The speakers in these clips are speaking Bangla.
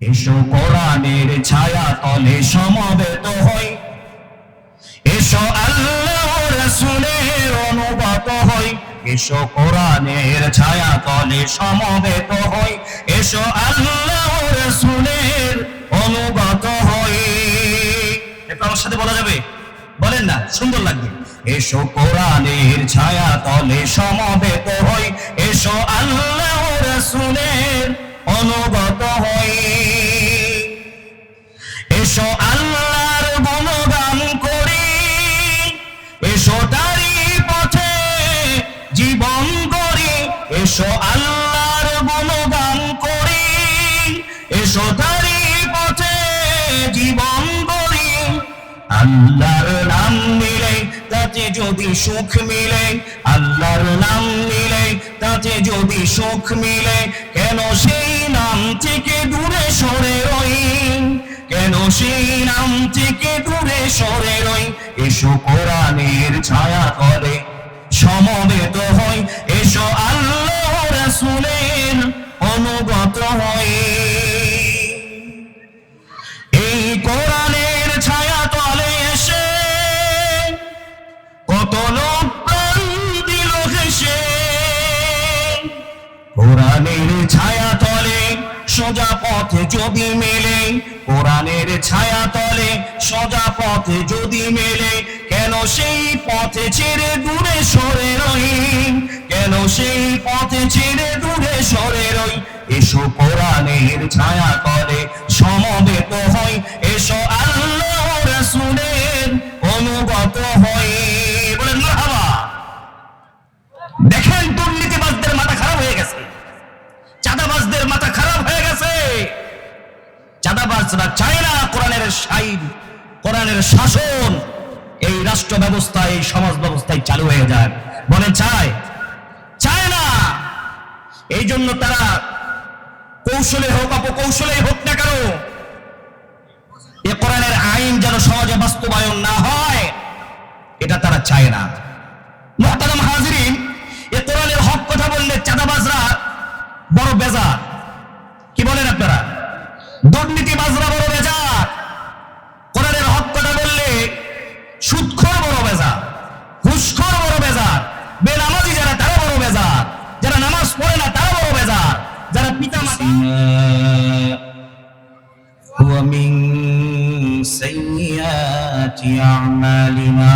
এসো কোরআনের ছায়া তলে সমবেত হই। এসো আল্লাহ রসুলের অনুগত হই। এসো কোরআনের ছায়া তলে সমবেত হই। এসো আল্লাহ রসুলের অনুগত হই। একটু আমার সাথে বলা যাবে? বলেন না, সুন্দর লাগবে। এসো কোরআনের ছায়া তলে সমবেত হই। এসো আল্লাহ রসুলের অনুগত হই। এসো আল্লাহর গুণগান করি। এসো তারি পথে জীবন করি এসো আল্লাহর গুণগান করি। এসো তারি পথে জীবন করি আল্লাহর নাম নিলে তাতে যদি সুখ মিলে, আল্লাহর নাম নিলে তাতে যদি সুখ মিলে, কেন সেই নাম থেকে দূরে সরে রই। কেন সেই নাম থেকে দূরে সরে রই? এসো কোরআনের ছায়া করে সমবেত হই ছায়া তলে সোজা পথে যদি মেলে, কেন সেই পথে ছেড়ে দূরে সরে রই? কেন সেই পথে ছেড়ে দূরে সরে রই? এসো কোরআনের ছায়া তলে সমবেত হই, এসো আল্লাহ রাসূলের অনুগত হই। বলেন, মারহাবা। দেখেন দুর্নীতিবাজদের মাথা খারাপ হয়ে গেছে। চাঁদাবাজদের মাথা খারাপ হয়ে গেছে। চাঁদাবাজরা চায় না কোরআনের সাইন, কোরআনের শাসন, এই রাষ্ট্র ব্যবস্থায় এই সমাজ ব্যবস্থায় চালু হয়ে যায়। বলে চায় চায় না। এই জন্য তারা কৌশলে হোক অপকৌশলে হোক না কেন, এ কোরআনের আইন যেন সমাজে বাস্তবায়ন না হয়, এটা তারা চায় না। মহতারাম হাজিরিন, এ কোরআনের হক কথা বললে চাঁদাবাজরা বড় বেজার। কি বলেন আপনারা? দুর্নীতিবাজরা বড় الأسماء ومن سيئات أعمالنا.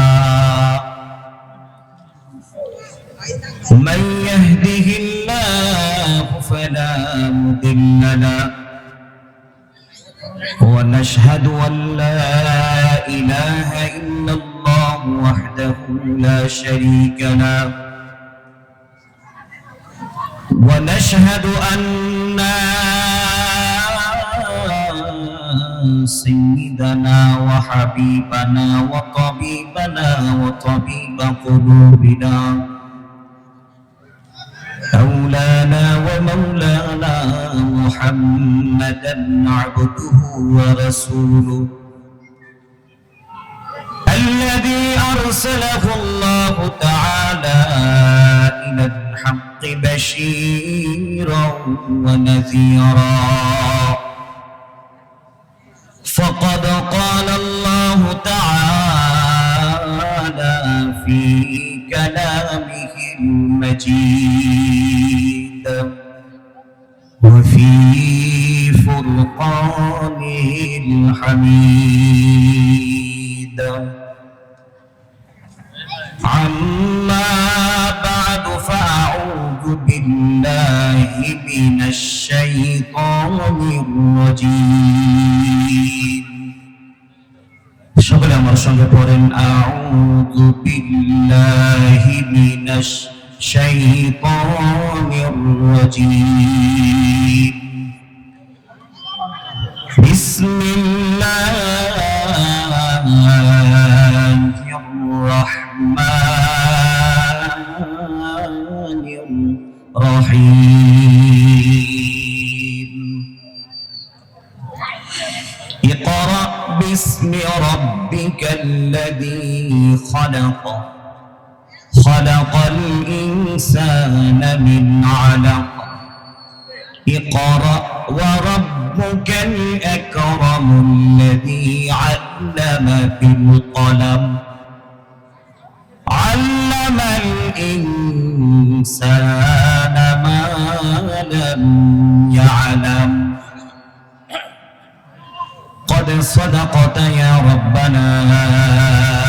من يهده الله فلا مضل له. ونشهد أن لا إله إلا الله وحده لا شريك له. ونشهد أن سيدنا وحبيبنا وطبيبنا وطبيب قلوبنا. مولانا ومولانا محمدا عبده ورسوله. الذي أرسله الله تعالى إلى الحق بشيرا ونذيرا. فقد قال الله تعالى في كلامه المجيد وفي فرقانه الحميد. الرجيم সকলে আমার সঙ্গে পড়েন আউযু বিল্লাহি মিনাশ শাইতানির রাজীম বিসমিল্লাহির রহমানির রহিম خلق. خلق الإنسان من علق. اقرأ وربك الأكرم الذي علم بالقلم. علم الإنسان ما لم يعلم. قد صدقت يا ربنا.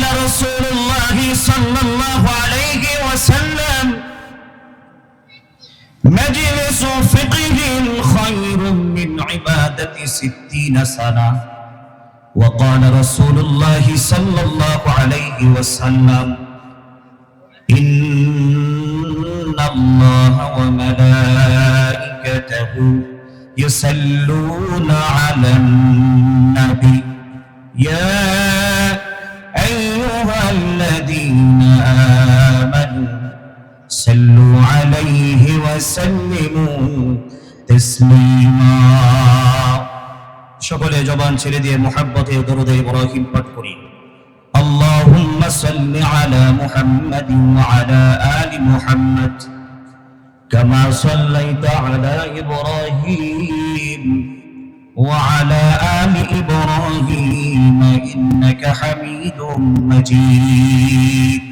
وقال رسول الله صلى الله عليه وسلم مجلس فقه خير من عبادة ستين سنة. وقال رسول الله صلى الله عليه وسلم إن الله وملائكته يصلون على النبي. يا وسلموا تسليما সকলে জবান ছেড়ে দিয়ে মোহাব্বতে দরুদে ইব্রাহিম পাঠ করি اللهم صل على محمد وعلى آل محمد كما صليت على إبراهيم وعلى آل إبراهيم إنك حميد مجيد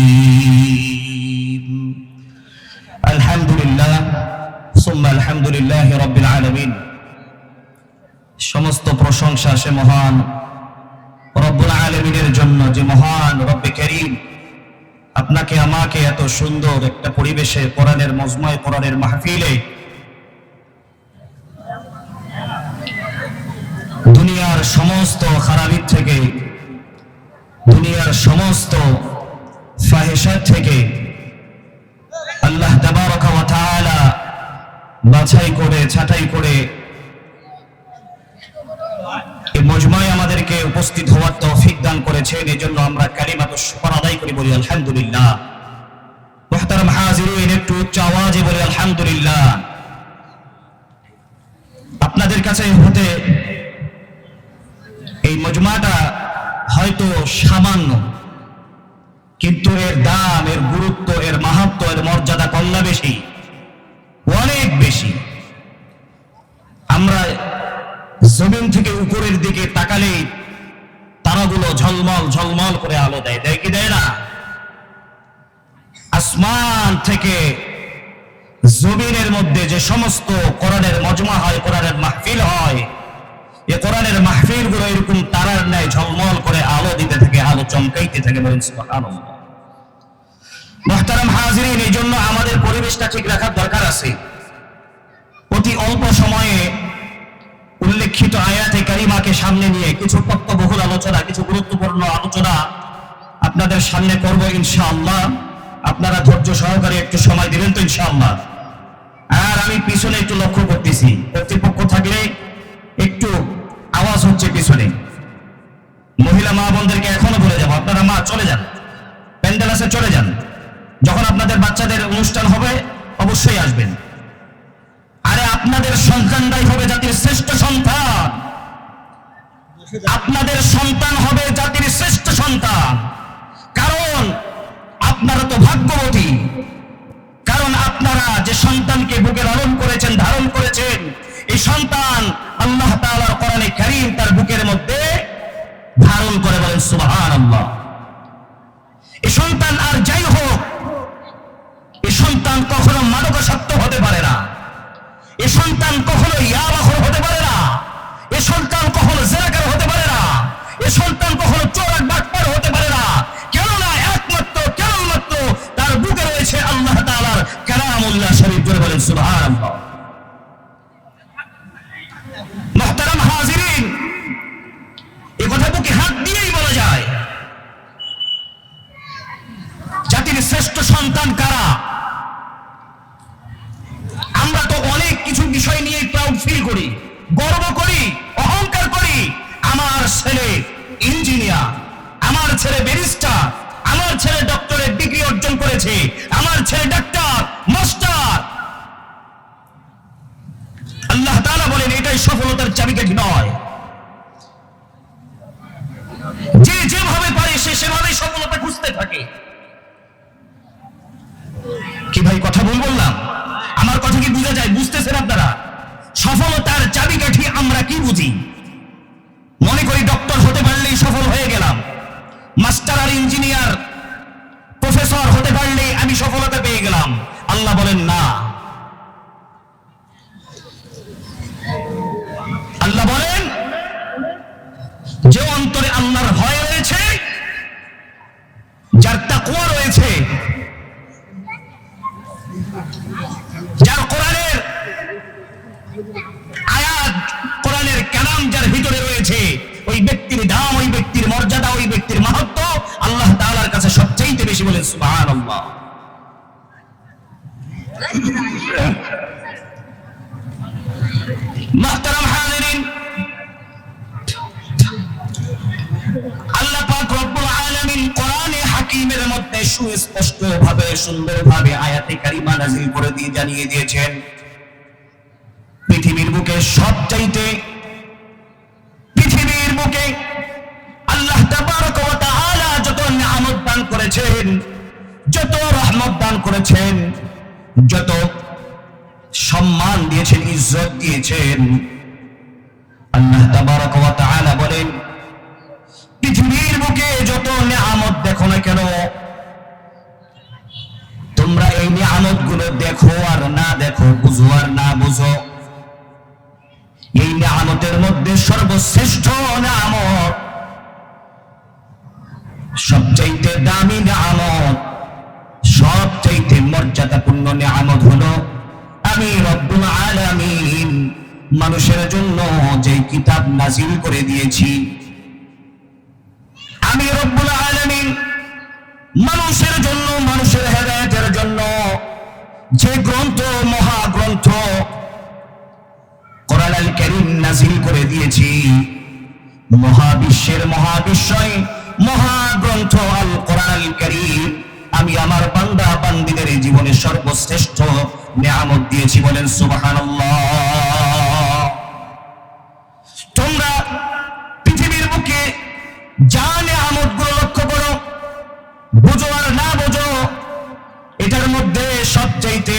الحكيم الحمد لله ثم الحمد لله رب العالمين সমস্ত প্রশংসা সে মহান রব্বুল আলমিনের জন্য যে মহান রব্বে করিম আপনাকে আমাকে এত সুন্দর একটা পরিবেশে কোরআনের মজময় কোরআনের মাহফিলে দুনিয়ার সমস্ত খারাপির থেকে দুনিয়ার সমস্ত ফাহেসার থেকে আল্লাহ বাছাই করে, ছাঁটাই করে মজমায় আমাদেরকে উপস্থিত হওয়ার তৌফিক দান করেছেন। এই জন্য আমরা কালিমাত শুকর আদায় করি, বলি আলহামদুলিল্লাহ। একটু উচ্চ আওয়াজে বলি আলহামদুলিল্লাহ। আপনাদের কাছে হতে এই মজমাটা হয়তো সামান্য, কিন্তু এর দাম, এর গুরুত্ব, এর মাহাত্ম, এর মর্যাদা কল্লা বেশি, অনেক বেশি। আমরা জমিন থেকে উপরের দিকে তাকালে তারাগুলো ঝলমল ঝলমল করে আলো দেয়। দেয় কি দেয় না? আসমান থেকে জমিনের মধ্যে যে সমস্ত কোরআনের মজমা হয়, কোরআনের মাহফিল হয় এ কোরআনের মাহফিলগুলো এরকম তারার ন্যায় ঝলমল করে আলো দিতে থাকে, আলো চমকাইতে থাকে হাজিরিন এই জন্য আমাদের পরিবেশটা ঠিক রাখার দরকার আছে। অতি অল্প সময়ে উল্লেখিত আয়াতে কারিমাকে সামনে নিয়ে কিছু তত্ত্ববহুল আলোচনা, কিছু গুরুত্বপূর্ণ আলোচনা আপনাদের সামনে করব ইনশাআল্লাহ। আপনারা ধৈর্য সহকারে একটু সময় দিবেন তো ইনশাআল্লাহ। আর আমি পিছনে একটু লক্ষ্য করতেছি, কর্তৃপক্ষ থাকলে হচ্ছে পিছনে। মহিলা মা বোনদেরকে এখনও বলে যাব। আপনারা মা, চলে যান। প্যান্ডেল আছে, চলে যান। যখন আপনাদের বাচ্চাদের অনুষ্ঠান হবে, অবশ্যই আসবেন। আরে আপনাদের সন্তানরাই হবে জাতির শ্রেষ্ঠ সন্তান। আপনাদের সন্তান হবে জাতির শ্রেষ্ঠ সন্তান। কারণ আপনারা তো ভাগ্যবতী। কারণ আপনারা যে সন্তানকে বুকে লালন করেছেন, ধারণ করেছেন, এই সন্তান আল্লাহ কারীম তার বুকের মধ্যে ধারণ করে বলেন, সুবহানাল্লাহ। এই সন্তান আর যাই হোক এই সন্তান কখনো মাদকাসক্ত হতে পারে না। এ সন্তান কখনো ইয়াবাখর হতে পারে না। এ সন্তান কখনো জেরাকার হতে পারে না। এ সন্তান কখনো চোরাক বাটপার হতে পারে না। কেননা একমাত্র, কেবলমাত্র তার বুকে রয়েছে আল্লাহ তাআলার কালামুল্লাহ শরীফ। জোরে বলেন, সুবহানাল্লাহ। মুহতারাম হাজিরিন এ কথা বুকে হাত দিয়েই বলা যায় ফিল করি গর্ব করি, অহংকার করি, আমার ছেলে ইঞ্জিনিয়ার, আমার ছেলে ব্যারিস্টার, আমার ছেলে ডক্টরের ডিগ্রি অর্জন করেছে, আমার ছেলে ডাক্তার, মাস্টার। আল্লাহ তাআলা বলেন, এটাই সফলতার চাবিকাঠি নয়। যে যেভাবে পারে, সে সেভাবেই সফলতা খুঁজতে থাকে। কি ভাই, কথা চাবিকাঠি আমরা কি বুঝি? মনে করি ডক্টর হতে পারলেই সফল হয়ে গেলাম। মাস্টার আর ইঞ্জিনিয়ার প্রফেসর হতে পারলেই আমি সফলতা পেয়ে গেলাম। আল্লাহ বলেন, না। আল্লাহ বলেন, যে অন্তরে আল্লাহর ভয় রয়েছে, যার তাকুয়া রয়েছে, যার কোরআনের আয়াত কোরআনের কালাম যার ভিতরে রয়েছে ওই ব্যক্তির দাম ওই ব্যক্তির মর্যাদা, ওই ব্যক্তির মাহাত্ম আল্লাহ তাআলার কাছে সবচাইতে বেশি হাকিমের মধ্যে সুস্পষ্ট ভাবে সুন্দর ভাবে করে দিয়ে জানিয়ে দিয়েছেন, পৃথিবীর বুকে সবচাইতে করেছেন, যত রহমত দান করেছেন, যত সম্মান দিয়েছেন, ইজ্জত দিয়েছেন। আল্লাহ তাবারক ওয়া তাআলা বলেন, পৃথিবীর বুকে যত নিয়ামত দেখো না কেন, তোমরা এই নিয়ামতগুলো দেখো আর না দেখো, বুঝো আর না বুঝো। এই নিয়ামতের মধ্যে সর্বশ্রেষ্ঠ নিয়ামত সবচাইতে দামি নিয়ামত, সবচাইতে মর্যাদাপূর্ণ নিয়ামত হলো, আমি রব্বুল আলামিন মানুষের জন্য যে কিতাব নাজিল করে দিয়েছি। আমি রব্বুল আলামিন মানুষের জন্য, মানুষের হেদায়েতের জন্য যে গ্রন্থ, মহাগ্রন্থ কোরআন আল কারীম নাজিল করে দিয়েছি। মহাবিশ্বের মহাবিশ্বয় মহাগ্রন্থ আল কোরআন কারীম আমি আমার বান্দা বান্দিদের জীবনে সর্বশ্রেষ্ঠ নিয়ামত দিয়েছি বলেন সুবহানাল্লাহ। তোমরা পৃথিবীর বুকে যা নিয়ামতগুলো লক্ষ্য করো, বুঝো আর না বোঝো, এটার মধ্যে সবচাইতে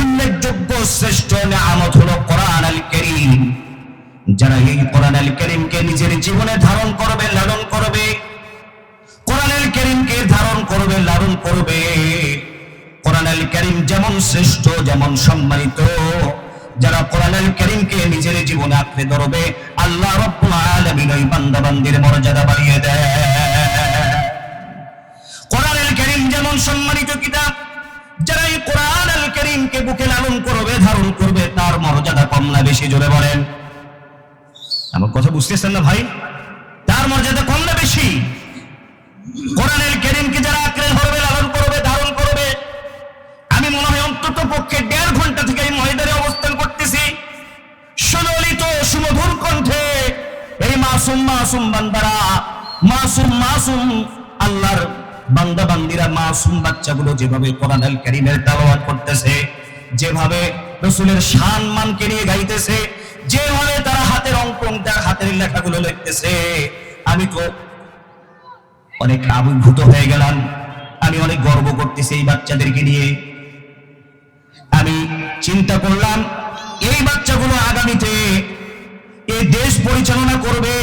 উল্লেখযোগ্য শ্রেষ্ঠ নিয়ামত হলো কোরআন আল কারীম যারা এই কোরআন আল কারীমকে নিজের জীবনে ধারণ করবে, লালন করবে, কোরআন আল কারীমকে ধারণ করবে, লালন করবে। কোরআন আল কারীম যেমন শ্রেষ্ঠ, যেমন সম্মানিত, যারা কোরআন আল কারীমকে নিজের জীবনে আঁকড়ে ধরবে, আল্লাহ রাব্বুল আলামিন ওই বান্দা বান্দির মর্যাদা বাড়িয়ে দেয়। কোরআন আল কারীম যেমন সম্মানিত কিতাব, যারা এই কোরআন আল কারীমকে বুকে লালন করবে, ধারণ করবে, তার মর্যাদা কম না বেশি, জোরে বলেন। আমার কথা বুঝতেছেন না ভাই? তার মর্যাদা কম না বেশি? কোরআনের কেরিমকে যারা লালন করবে, ধারণ করবে, আমি মনে হয় অন্তত পক্ষে দেড় ঘণ্টা থেকে এই অবস্থান করতেছি। সুললিত সুমধুর কণ্ঠে এই মাসুম মাসুম বান্দারা, মাসুম মাসুম আল্লাহর বান্দা বান্দিরা মাসুম বাচ্চাগুলো যেভাবে কোরআন আল কারীমের করতেছে, যেভাবে রসুলের শান মানকে নিয়ে গাইতেছে, যেভাবে তারা হাতের অঙ্কন তার হাতের লেখাগুলো লিখতেছে। আমি তো অনেক আবির্ভূত হয়ে গেলাম। আমি অনেক গর্ব করতেছি এই বাচ্চাদেরকে নিয়ে। আমি চিন্তা করলাম, এই বাচ্চাগুলো আগামীতে এই দেশ পরিচালনা করবে,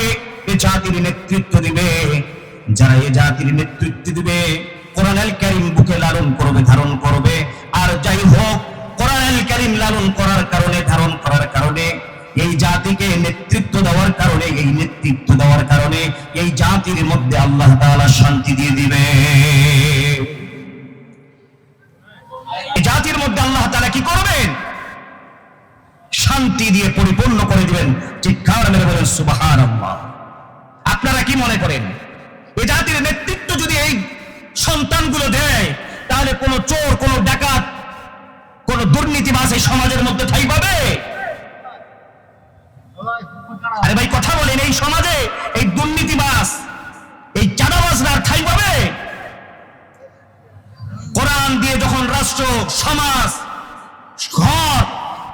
এ জাতির নেতৃত্ব দিবে। যারা এই জাতির নেতৃত্ব দিবে কোরআন আল কারিম বুকে লালন করবে, ধারণ করবে। আর যাই হোক কোরআন আল কারিম লালন করার কারণে, ধারণ করার কারণে এই জাতিকে নেতৃত্ব দেওয়ার কারণে, এই নেতৃত্ব দেওয়ার কারণে এই জাতির মধ্যে আল্লাহ তাআলা শান্তি দিয়ে দিবে। জাতির মধ্যে আল্লাহ তাআলা কি করবেন? শান্তি দিয়ে পরিপূর্ণ করে দিবেন। চিৎকার মেরে বলেন, সুবহানাল্লাহ। আপনারা কি মনে করেন? এই জাতির নেতৃত্ব যদি এই সন্তানগুলো দেয়, তাহলে কোন চোর, কোন ডাকাত, কোন দুর্নীতিবাজ এই সমাজের মধ্যে রাষ্ট্র, সমাজ, ঘর,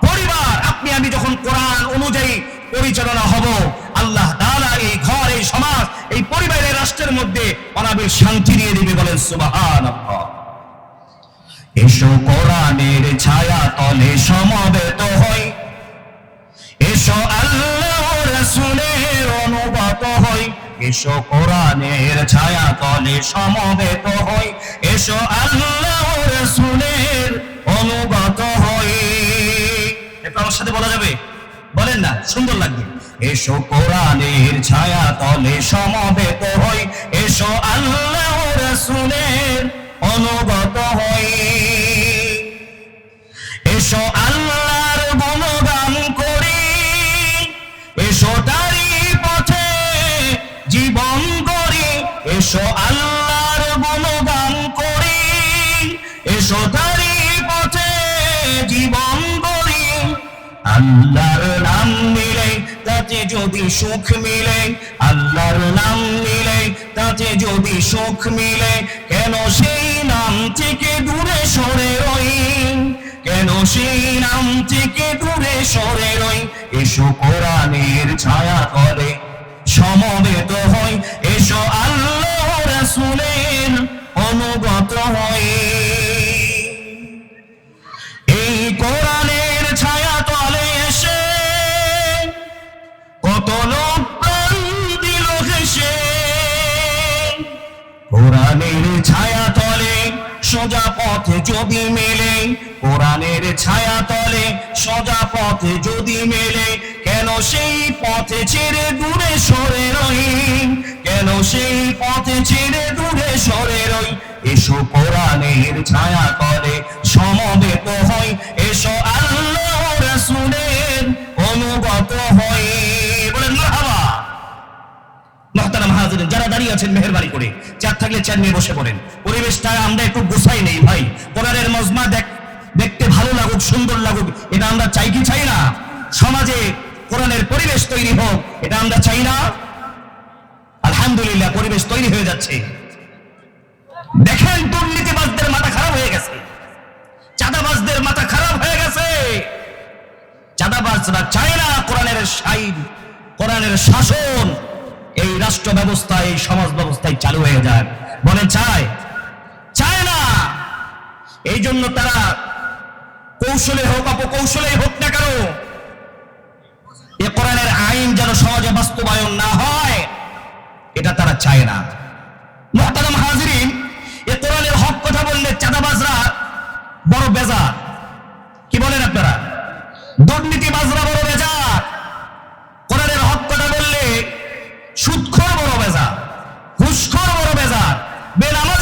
পরিবার, আপনি, আমি যখন কোরআন অনুযায়ী পরিচালনা হব, আল্লাহ তাআলা এই ঘর, এই সমাজ, এই পরিবারের রাষ্ট্রের মধ্যে অনাবিল শান্তি দিয়ে দিবে বলেন সুবহানাল্লাহ। এসো কোরআনের ছায়া তলে সমবেত হই। এসো আল্লাহ রাসূলের অনুগত হই। এসো কোরআনের ছায়া তলে সমবেত হই। এসো আল্লাহ রাসূলের অনুগত হই। একটু আমার সাথে বলা যাবে? বলেন না, সুন্দর লাগবে। এসো কোরআনের ছায়া তলে সমবেত হই। এসো আল্লাহ রাসূলের অনুগত হই। এসো আল্লাহর এসো তারি পথে জীবন করি আল্লাহর নাম নিলে তাতে যদি সুখ মিলে, আল্লাহর নাম নিলে তাতে যদি সুখ মিলে, কেন সেই নাম থেকে দূরে সরে রই? কেন সেই নাম থেকে দূরে সরে রই? এসো কোরআনের ছায়া করে সমবেত হই। এসো আল্লাহ রাসূলের অনুগত এই কোরআনের ছায়া তলে এসে কত লোক প্রাণ দিল হেসে। কোরআনের ছায়া তলে সোজা পথে যদি মেলে, কোরআনের ছায়া তলে সোজা পথে যদি মেলে, কেন সেই পথে ছেড়ে দূরে সরে রই? কেন সেই পথে ছেড়ে দূরে সরে রই? এসো কোরআনের ছায়া তলে সমবেত হই দেখতে ভালো লাগুক, সুন্দর লাগুক, এটা আমরা চাই কি চাই সমাজে কোরআনের পরিবেশ তৈরি হোক, এটা আমরা চাই না? আলহামদুলিল্লাহ, পরিবেশ তৈরি হয়ে যাচ্ছে। দেখেন দুর্নীতিবাজদের মাথা খারাপ হয়ে গেছে। চাঁদাবাজদের মাথা খারাপ হয়ে গেছে। চাঁদাবাজরা চায় না কোরআনের সাইন কোরআনের শাসন। এই রাষ্ট্র ব্যবস্থায় এই সমাজ ব্যবস্থায় চালু হয়ে যায়। বলে চায়? চায় না। এই জন্য তারা কৌশলে হোক অপকৌশলে হোক না কেন, এ কোরআনের আইন যেন সমাজে বাস্তবায়ন না হয়, এটা তারা চায় না। মহতারাম হাজিরিন, এ কোরআনের হক কথা বললে চাঁদাবাজরা বড় বেজার। কি বলেন আপনারা? দুর্নীতি মাজরা বড় বেজার। কোরআনের হক কথা বললে সুৎখর বড় বেজার, ঘুষখর বড় বেজার। বেনামাজ